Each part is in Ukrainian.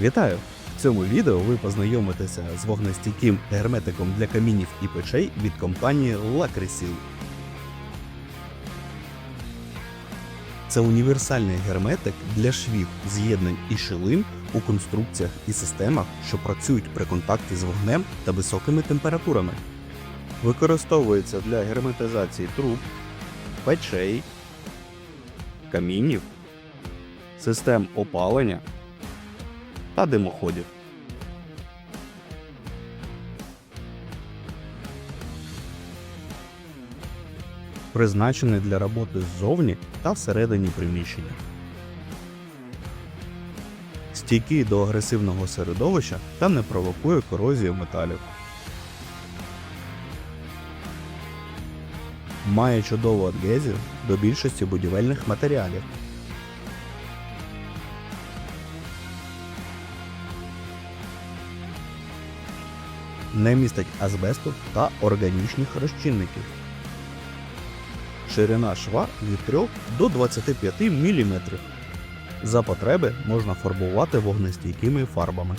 Вітаю! В цьому відео ви познайомитеся з вогнестійким герметиком для камінів і печей від компанії Лакресіл. Це універсальний герметик для швів, з'єднань і шилин у конструкціях і системах, що працюють при контакті з вогнем та високими температурами. Використовується для герметизації труб, печей, камінів, систем опалення та димоходів. Призначений для роботи ззовні та всередині приміщення. Стійкий до агресивного середовища та не провокує корозію металів. Має чудову адгезію до більшості будівельних матеріалів. Не містить азбесту та органічних розчинників. Ширина шва від 3 до 25 мм. За потреби можна фарбувати вогнестійкими фарбами.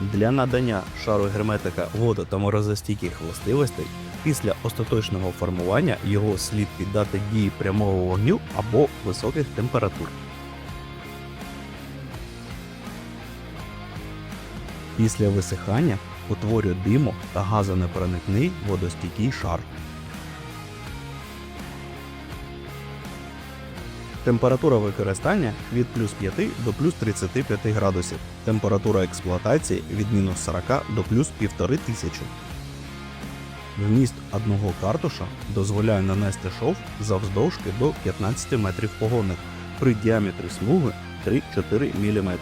Для надання шару герметика водо та морозостійких властивостей після остаточного формування його слід піддати дії прямого вогню або високих температур. Після висихання утворює димо та газонепроникний водостійкий шар. Температура використання від плюс 5 до плюс 35 градусів. Температура експлуатації від мінус 40 до плюс 1500. Вміст одного картуша дозволяє нанести шов завздовжки до 15 метрів погонних при діаметрі смуги 3-4 мм.